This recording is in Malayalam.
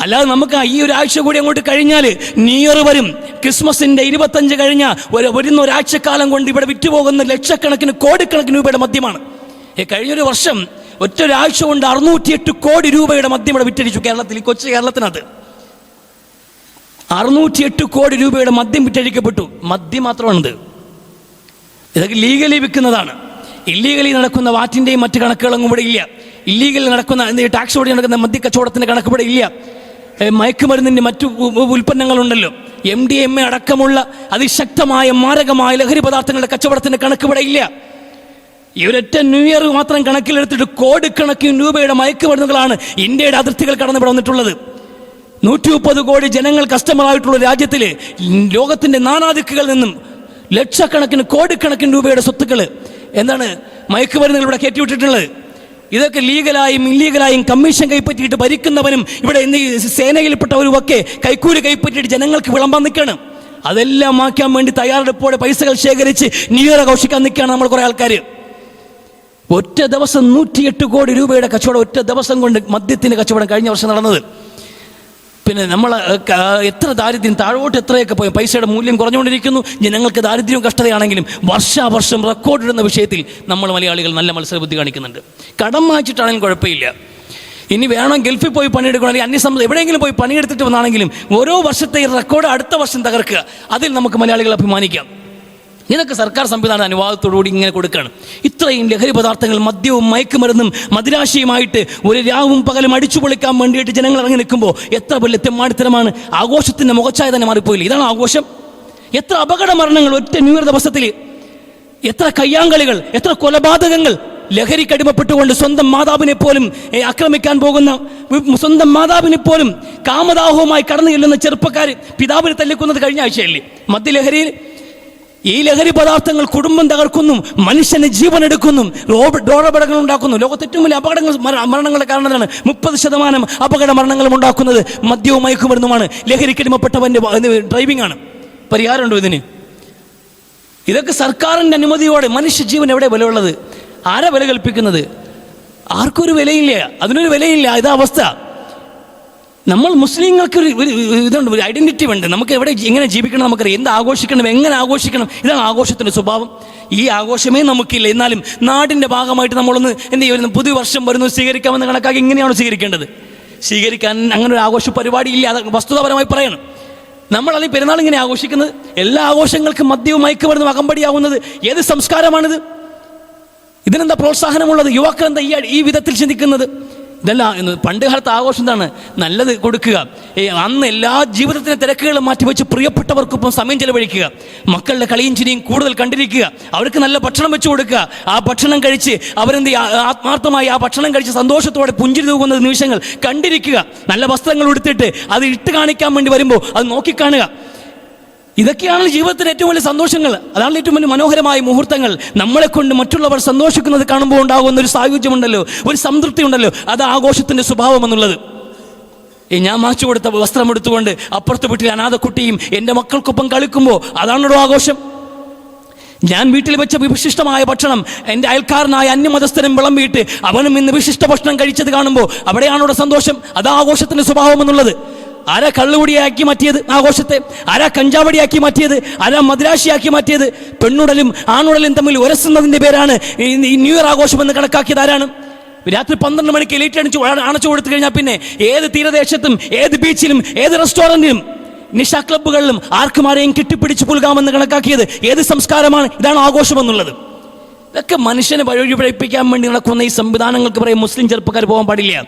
അല്ലാതെ നമുക്ക് ഈ ഒരാഴ്ച കൂടി അങ്ങോട്ട് കഴിഞ്ഞാൽ ന്യൂ ഇയർ വരും. ക്രിസ്മസിന്റെ ഇരുപത്തഞ്ച് കഴിഞ്ഞ ഒരു വരുന്ന ഒരാഴ്ചക്കാലം കൊണ്ട് ഇവിടെ വിറ്റുപോകുന്ന ലക്ഷക്കണക്കിന് കോടിക്കണക്കിന് രൂപയുടെ മദ്യമാണ്. ഈ കഴിഞ്ഞൊരു വർഷം ഒറ്റ ഒരാഴ്ച കൊണ്ട് അറുന്നൂറ്റിയെട്ട് കോടി രൂപയുടെ മദ്യം ഇവിടെ വിറ്റഴിച്ചു കേരളത്തിൽ കൊച്ചു കേരളത്തിനകത്ത്. അറുന്നൂറ്റിയെട്ട് കോടി രൂപയുടെ മദ്യം വിറ്റഴിക്കപ്പെട്ടു. മദ്യം മാത്രമാണിത്. ഇതൊക്കെ ലീഗലി വിൽക്കുന്നതാണ്. ഇല്ലീഗലി നടക്കുന്ന വാറ്റിന്റെയും മറ്റ് കണക്കുകളൊന്നും ഇവിടെ ഇല്ല. ഇല്ലീഗലി നടക്കുന്ന ടാക്സ് ഓടി നടക്കുന്ന മദ്യ കച്ചവടത്തിന്റെ കണക്ക് ഇവിടെ ഇല്ല. മയക്കുമരുന്നിന്റെ മറ്റു ഉൽപ്പന്നങ്ങളുണ്ടല്ലോ. എം ഡി എം എ അടക്കമുള്ള അതിശക്തമായ മാരകമായ ലഹരി പദാർത്ഥങ്ങളുടെ കച്ചവടത്തിന്റെ കണക്ക് ഇവിടെ ഇല്ല. ഈ ഒരൊറ്റ ന്യൂ ഇയർ മാത്രം കണക്കിലെടുത്തിട്ട് കോടിക്കണക്കിന് രൂപയുടെ മയക്കുമരുന്നുകളാണ് ഇന്ത്യയുടെ അതിർത്തികൾ കടന്നു വന്നിട്ടുള്ളത്. നൂറ്റി മുപ്പത് കോടി ജനങ്ങൾ കസ്റ്റമറായിട്ടുള്ള രാജ്യത്തിൽ ലോകത്തിന്റെ നാനാദിക്കുകളിൽ നിന്നും ലക്ഷക്കണക്കിന് കോടിക്കണക്കിന് രൂപയുടെ സ്വത്തുക്കൾ എന്താണ് മയക്കുമരുന്നുകൾ ഇവിടെ കയറ്റിവിട്ടിട്ടുള്ളത്? ഇതൊക്കെ ലീഗലായും ഇല്ലീഗലായും കമ്മീഷൻ കൈപ്പറ്റിയിട്ട് ഭരിക്കുന്നവനും ഇവിടെ ഇന്ന് ഈ സേനയിൽപ്പെട്ടവരും ഒക്കെ കൈക്കൂലി കൈപ്പറ്റിയിട്ട് ജനങ്ങൾക്ക് വിളമ്പാൻ നിൽക്കണം. അതെല്ലാം മാക്കാൻ വേണ്ടി തയ്യാറെടുപ്പോടെ പൈസകൾ ശേഖരിച്ച് ന്യൂ ഇയർ ആഘോഷിക്കാൻ നിൽക്കുകയാണ് നമ്മൾ കുറേ ആൾക്കാർ ഒറ്റ ദിവസം നൂറ്റിയെട്ട് കോടി രൂപയുടെ കച്ചവടം ഒറ്റ ദിവസം കൊണ്ട് മദ്യത്തിന്റെ കച്ചവടം കഴിഞ്ഞ വർഷം നടന്നത്. പിന്നെ നമ്മൾ എത്ര ദാരിദ്ര്യം താഴോട്ട് എത്രയൊക്കെ പോയി പൈസയുടെ മൂല്യം കുറഞ്ഞുകൊണ്ടിരിക്കുന്നു ജനങ്ങൾക്ക് ദാരിദ്ര്യവും കഷ്ടതയാണെങ്കിലും വർഷാവർഷം റെക്കോർഡിടുന്ന വിഷയത്തിൽ നമ്മൾ മലയാളികൾ നല്ല മത്സരബുദ്ധി കാണിക്കുന്നുണ്ട്. കടം വാങ്ങിച്ചിട്ടാണെങ്കിലും കുഴപ്പമില്ല. ഇനി വേണം ഗൾഫിൽ പോയി പണിയെടുക്കണമെങ്കിൽ അന്യസം എവിടെയെങ്കിലും പോയി പണിയെടുത്തിട്ട് വന്നാണെങ്കിലും ഓരോ വർഷത്തെ റെക്കോർഡ് അടുത്ത വർഷം തകർക്കുക. അതിൽ നമുക്ക് മലയാളികൾ അഭിമാനിക്കാം. ഇതൊക്കെ സർക്കാർ സംവിധാന അനുവാദത്തോടുകൂടി ഇങ്ങനെ കൊടുക്കുകയാണ് ഇത്രയും ലഹരി പദാർത്ഥങ്ങൾ മദ്യവും മയക്കുമരുന്നും മദിരാശിയുമായിട്ട് ഒരു രാവും പകലും അടിച്ചു പൊളിക്കാൻ വേണ്ടിയിട്ട് ജനങ്ങൾ ഇറങ്ങി നിൽക്കുമ്പോൾ എത്ര വലിയ തെമ്മാടിത്തരമാണ്. ആഘോഷത്തിന്റെ മുഖച്ചായ തന്നെ മാറിപ്പോയില്ല? ഇതാണ് ആഘോഷം. എത്ര അപകട മരണങ്ങൾ ഒറ്റ ന്യൂ ഇയർ ദിവസത്തിൽ എത്ര കയ്യാങ്കളികൾ എത്ര കൊലപാതകങ്ങൾ ലഹരിക്കടിമപ്പെട്ടുകൊണ്ട് സ്വന്തം മാതാവിനെ പോലും ആക്രമിക്കാൻ പോകുന്ന സ്വന്തം മാതാവിനെ പോലും കാമദാഹവുമായി കടന്നു ചെല്ലുന്ന ചെറുപ്പക്കാർ പിതാവിനെ തല്ലിക്കുന്നത് കഴിഞ്ഞ ആഴ്ചയല്ലേ? മദ്യലഹരിയിൽ ഈ ലഹരി പദാർത്ഥങ്ങൾ കുടുംബം തകർക്കുന്നു മനുഷ്യന് ജീവൻ എടുക്കുന്നു ഡോറപടങ്ങൾ ഉണ്ടാക്കുന്നു. ലോകത്തെ ഏറ്റവും വലിയ അപകടങ്ങൾ മര- മരണങ്ങളുടെ കാരണമാണ് മുപ്പത് ശതമാനം അപകട മരണങ്ങളും ഉണ്ടാക്കുന്നത്. മദ്യവും മയക്കുമരുന്നുമാണ്. ലഹരിക്കടിമപ്പെട്ടവന്റെ വ- ഡ്രൈവിംഗ് ആണ് പരിഹാരമുണ്ടോ ഇതിന്? ഇതൊക്കെ സർക്കാരിന്റെ അനുമതിയോടെ മനുഷ്യജീവൻ എവിടെ വിലയുള്ളത്? ആരാ വില കൽപ്പിക്കുന്നത്? ആർക്കൊരു വിലയില്ല. അതിനൊരു വിലയില്ല. ഇതാ അവസ്ഥ. നമ്മൾ മുസ്ലിങ്ങൾക്ക് ഒരു ഇതുണ്ട് ഒരു ഐഡന്റിറ്റി ഉണ്ട്. നമുക്ക് എവിടെ എങ്ങനെ ജീവിക്കണം നമുക്കറിയാം. എന്ത് ആഘോഷിക്കണം എങ്ങനെ ആഘോഷിക്കണം ഇതാണ് ആഘോഷത്തിന്റെ സ്വഭാവം. ഈ ആഘോഷമേ നമുക്കില്ല. എന്നാലും നാടിന്റെ ഭാഗമായിട്ട് നമ്മളൊന്ന് എന്ത് പുതിയ വർഷം വരുന്നു സ്വീകരിക്കാമെന്ന് കണക്കാക്കി ഇങ്ങനെയാണ് സ്വീകരിക്കേണ്ടത്. സ്വീകരിക്കാൻ അങ്ങനെ ഒരു ആഘോഷ പരിപാടി ഇല്ല അത് വസ്തുതാപരമായി പറയണം. നമ്മളത് പെരുന്നാൾ ഇങ്ങനെ ആഘോഷിക്കുന്നത്. എല്ലാ ആഘോഷങ്ങൾക്കും മദ്യവും മയക്കുമരുന്നും അകമ്പടിയാവുന്നത് ഏത് സംസ്കാരമാണിത്? ഇതിനെന്താ പ്രോത്സാഹനമുള്ളത്? യുവാക്കൾ എന്താ ഈ ഈ വിധത്തിൽ ചിന്തിക്കുന്നത്? ഇതല്ല എന്ന് പണ്ട് കാലത്ത് ആഘോഷം എന്താണ്? നല്ലത് കൊടുക്കുക. അന്ന് എല്ലാ ജീവിതത്തിലെ തിരക്കുകളും മാറ്റിവെച്ച് പ്രിയപ്പെട്ടവർക്കൊപ്പം സമയം ചെലവഴിക്കുക. മക്കളുടെ കളിയും ചിരിയും കൂടുതൽ കണ്ടിരിക്കുക. അവർക്ക് നല്ല ഭക്ഷണം വെച്ച് കൊടുക്കുക. ആ ഭക്ഷണം കഴിച്ച് അവരെന്ത് ആത്മാർത്ഥമായി ആ ഭക്ഷണം കഴിച്ച് സന്തോഷത്തോടെ പുഞ്ചിരി തൂകുന്ന നിമിഷങ്ങൾ കണ്ടിരിക്കുക. നല്ല വസ്ത്രങ്ങൾ ഉടുത്തിട്ട് അത് ഇട്ട് കാണിക്കാൻ വേണ്ടി വരുമ്പോൾ അത് നോക്കിക്കാണുക. ഇതൊക്കെയാണ് ജീവിതത്തിലെ ഏറ്റവും വലിയ സന്തോഷങ്ങൾ. അതാണ് ഏറ്റവും വലിയ മനോഹരമായ മുഹൂർത്തങ്ങൾ. നമ്മളെ കൊണ്ട് മറ്റുള്ളവർ സന്തോഷിക്കുന്നത് കാണുമ്പോൾ ഉണ്ടാകുന്ന ഒരു സാഹചര്യമുണ്ടല്ലോ ഒരു സംതൃപ്തി ഉണ്ടല്ലോ അത് ആഘോഷത്തിന്റെ സ്വഭാവം എന്നുള്ളത്. ഈ ഞാൻ മാച്ചു കൊടുത്ത വസ്ത്രം എടുത്തുകൊണ്ട് അപ്പുറത്ത് വീട്ടിൽ അനാഥ കുട്ടിയും എന്റെ മക്കൾക്കൊപ്പം കളിക്കുമ്പോൾ അതാണല്ലോ ആഘോഷം. ഞാൻ വീട്ടിൽ വെച്ച വിശിഷ്ടമായ ഭക്ഷണം എന്റെ അയൽക്കാരനായ അന്യമതസ്ഥനും വിളമ്പിയിട്ട് അവനും ഇന്ന് വിശിഷ്ട ഭക്ഷണം കഴിച്ചത് കാണുമ്പോൾ അവിടെയാണോ സന്തോഷം? അത് ആഘോഷത്തിന്റെ സ്വഭാവം എന്നുള്ളത്. ആരാ കള്ളുകുടിയാക്കി മാറ്റിയത് ആഘോഷത്തെ ആരാ കഞ്ചാവടിയാക്കി മാറ്റിയത് ആരാ മദ്രാശിയാക്കി മാറ്റിയത്. പെണ്ണുടലും ആണുടലും തമ്മിൽ ഉരസുന്നതിന്റെ പേരാണ് ഈ ന്യൂ ഇയർ ആഘോഷം എന്ന് കണക്കാക്കിയത് ആരാണ്? രാത്രി പന്ത്രണ്ട് മണിക്ക് ലൈറ്റ് അണിച്ചു അണച്ചു കൊടുത്തു കഴിഞ്ഞാൽ പിന്നെ ഏത് തീരദേശത്തും ഏത് ബീച്ചിലും ഏത് റെസ്റ്റോറന്റിലും നിഷാ ക്ലബ്ബുകളിലും ആർക്കും ആരെയും കെട്ടിപ്പിടിച്ച് പുൽകാമെന്ന് കണക്കാക്കിയത് ഏത് സംസ്കാരമാണ്? ഇതാണ് ആഘോഷം എന്നുള്ളത്. ഇതൊക്കെ മനുഷ്യനെ വഴി പിഴപ്പിക്കാൻ വേണ്ടി നടക്കുന്ന ഈ സംവിധാനങ്ങൾക്ക് പറയും മുസ്ലിം ചെറുപ്പക്കാർ പോകാൻ പാടില്ല.